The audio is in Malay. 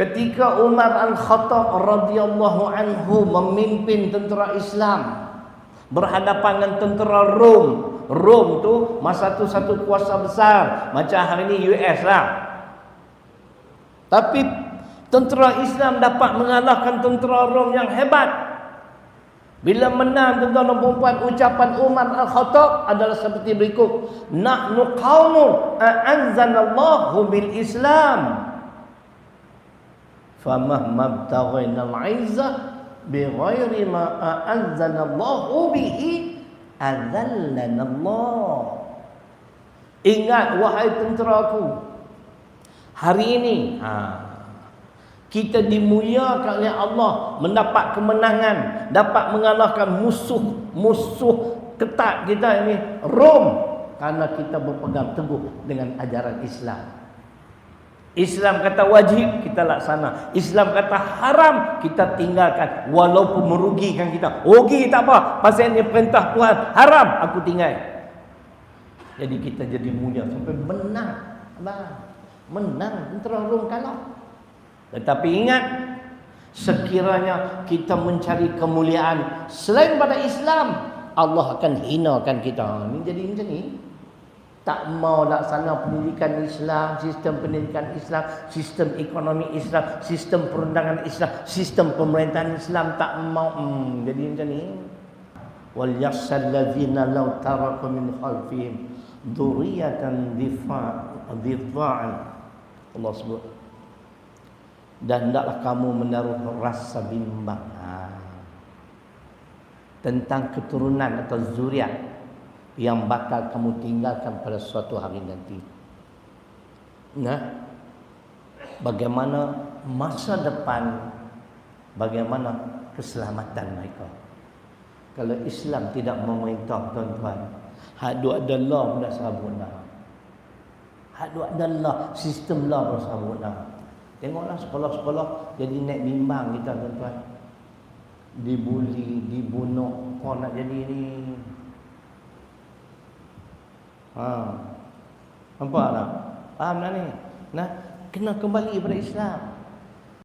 Ketika Umar Al-Khattab radhiyallahu anhu memimpin tentera Islam berhadapan dengan tentera Rom. Rom tu masa tu satu kuasa besar, macam hari ni US lah. Tapi tentera Islam dapat mengalahkan tentera Rom yang hebat. Bila menang tuan-tuan dan puan ucapan Umar Al-Khattab adalah seperti berikut. Nahnu qaumun a'azzanallahu bil Islam. Famahma btaghayna al-'izzah bighairi ma a'azzanallahu bihi adzallana Allah. Ingat wahai tenteraku. Hari ini ha, kita dimuliakan oleh Allah mendapat kemenangan dapat mengalahkan musuh-musuh ketat kita ini Rom karena kita berpegang teguh dengan ajaran Islam Islam kata wajib kita laksana. Islam kata haram kita tinggalkan. Walaupun merugikan kita. Rugi tak apa. Pasal ini perintah Tuhan haram aku tinggal. Jadi kita jadi mulia sampai menang. Menang. Tentera Rom kalah. Tetapi ingat sekiranya kita mencari kemuliaan selain pada Islam, Allah akan hinakan kita. Ini jadi macam ni. Tak mau laksana pendidikan Islam, sistem pendidikan Islam, sistem ekonomi Islam, sistem perundangan Islam, sistem pemerintahan Islam tak mau. Hmm, jadi macam ni. Wal yakhshal ladzina law taraku min khalfihim dzurriyyatan dhifa'an. Allah sebut dan hendaklah kamu menaruh rasa bimbang ha. tentang keturunan atau zuriat yang bakal kamu tinggalkan pada suatu hari nanti. Nah, bagaimana masa depan, bagaimana keselamatan mereka. Kalau Islam tidak memerintah tuan-tuan, hak dua adalah benda sabunah. Hak dua adalah sistem lah bersabunah. Tengoklah sekolah-sekolah jadi naik bimbang kita tuan-tuan. Dibuli, dibunuh, kau nak jadi ni. Nampak tak? Faham tak ni? Nah, kena kembali pada Islam.